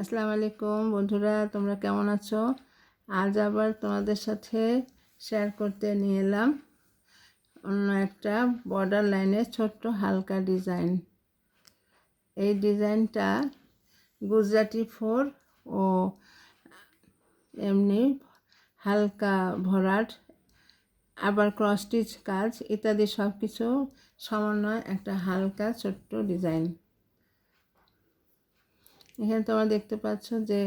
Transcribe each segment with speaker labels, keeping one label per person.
Speaker 1: আসসালামু আলাইকুম বন্ধুরা, তোমরা কেমন আছো? আজ আবার তোমাদের সাথে শেয়ার করতে নিয়ে এলাম অন্য একটা বর্ডার লাইনের ছোট্ট হালকা ডিজাইন এই ডিজাইনটা গুজরাটি ফোর ও এমনি হালকা ভরাট, আবার ক্রস স্টিচ কাজ ইত্যাদি সব কিছু সমন্বয় একটা হালকা ছোট্ট ডিজাইন এখানে তোমরা দেখতে পাচ্ছ যে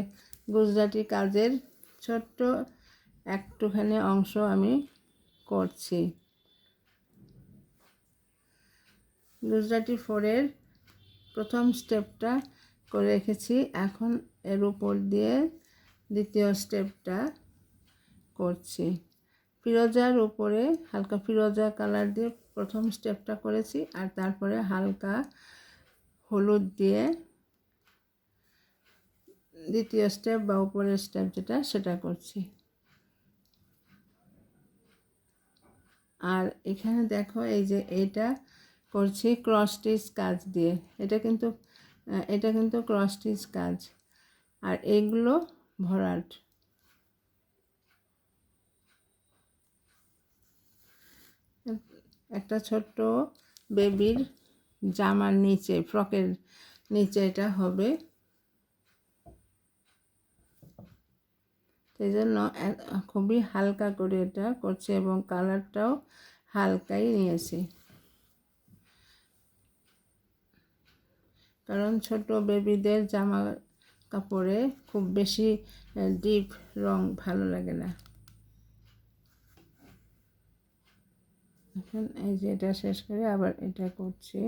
Speaker 1: গুজরাটি কাজের ছোট্ট একটুখানি অংশ আমি করছি। গুজরাটি ফোরের প্রথম স্টেপটা করে রেখেছি। এখন এর উপর দিয়ে দ্বিতীয় স্টেপটা করছি। ফিরোজার উপরে হালকা ফিরোজা কালার দিয়ে প্রথম স্টেপটা করেছি আর তারপরে হালকা হলুদ দিয়ে দ্বিতীয় স্টেপ বা উপরের স্টেপ যেটা, সেটা করছি। আর এখানে দেখো এই যে এটা করছি ক্রস স্টিচ কাজ দিয়ে। এটা কিন্তু এটা কিন্তু ক্রস স্টিচ কাজ। আর এগুলো ভরাট। একটা ছোট্ট বেবির জামার নিচে ফ্রকের নিচে এটা হবে। সেই জন্য খুবই হালকা করে এটা করছে এবং কালারটাও হালকাই নিয়েছি। কারণ ছোট বেবিদের জামা কাপড়ে খুব বেশি ডিপ রং ভালো লাগে না। এখন এই যে এটা শেষ করে আবার এটা করছি।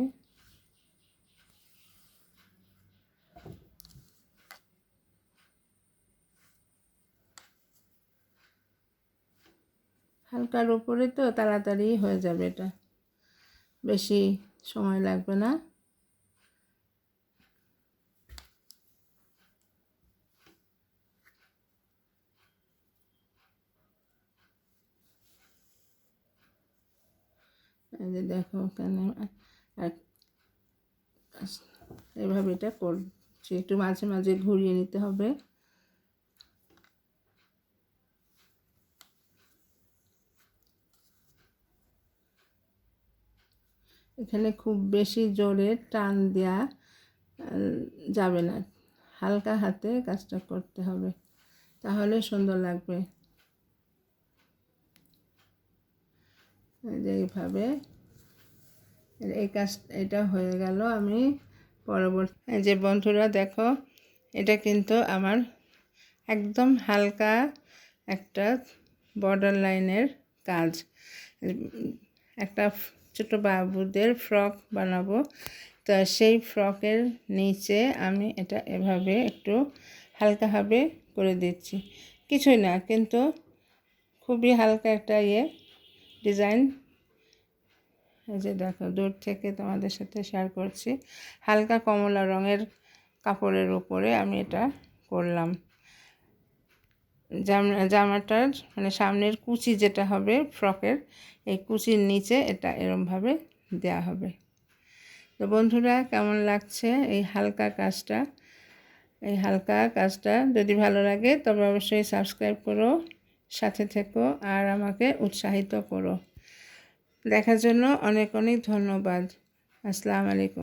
Speaker 1: হালকার উপরে তো তাড়াতাড়ি হয়ে যাবে এটা। বেশি সময় লাগবে না। যে দেখো ওখানে এভাবে এটা করছি। একটু মাঝে মাঝে ঘুরিয়ে নিতে হবে। এখানে খুব বেশি জোরে টান দেওয়া যাবে না। হালকা হাতে কাজটা করতে হবে, তাহলে সুন্দর লাগবে। এইভাবে এই কাজ, এটা হয়ে গেল আমি পরবর্তী যে বন্ধুরা দেখো, এটা কিন্তু আমার একদম হালকা একটা বর্ডার লাইনের কাজ। একটা ছোটো বাবুদের ফ্রক বানাবো। তো সেই ফ্রকের নিচে আমি এটা এভাবে একটু হালকাভাবে করে দিচ্ছি। কিছুই না, কিন্তু খুবই হালকা একটা ইয়ে ডিজাইন। যে দেখো, দূর থেকে তোমাদের সাথে শেয়ার করছি। হালকা কমলা রঙের কাপড়ের উপরে আমি এটা করলাম। জামাটার মানে সামনের কুচি যেটা হবে ফ্রকের, এই কুচির নিচে এটা এরমভাবে দেয়া হবে। তো বন্ধুরা, কেমন লাগছে এই হালকা কাজটা? এই হালকা কাজটা যদি ভালো লাগে, তবে অবশ্যই সাবস্ক্রাইব করো, সাথে থেকো আর আমাকে উৎসাহিত করো। দেখার জন্য অনেক অনেক ধন্যবাদ। আসসালামু আলাইকুম।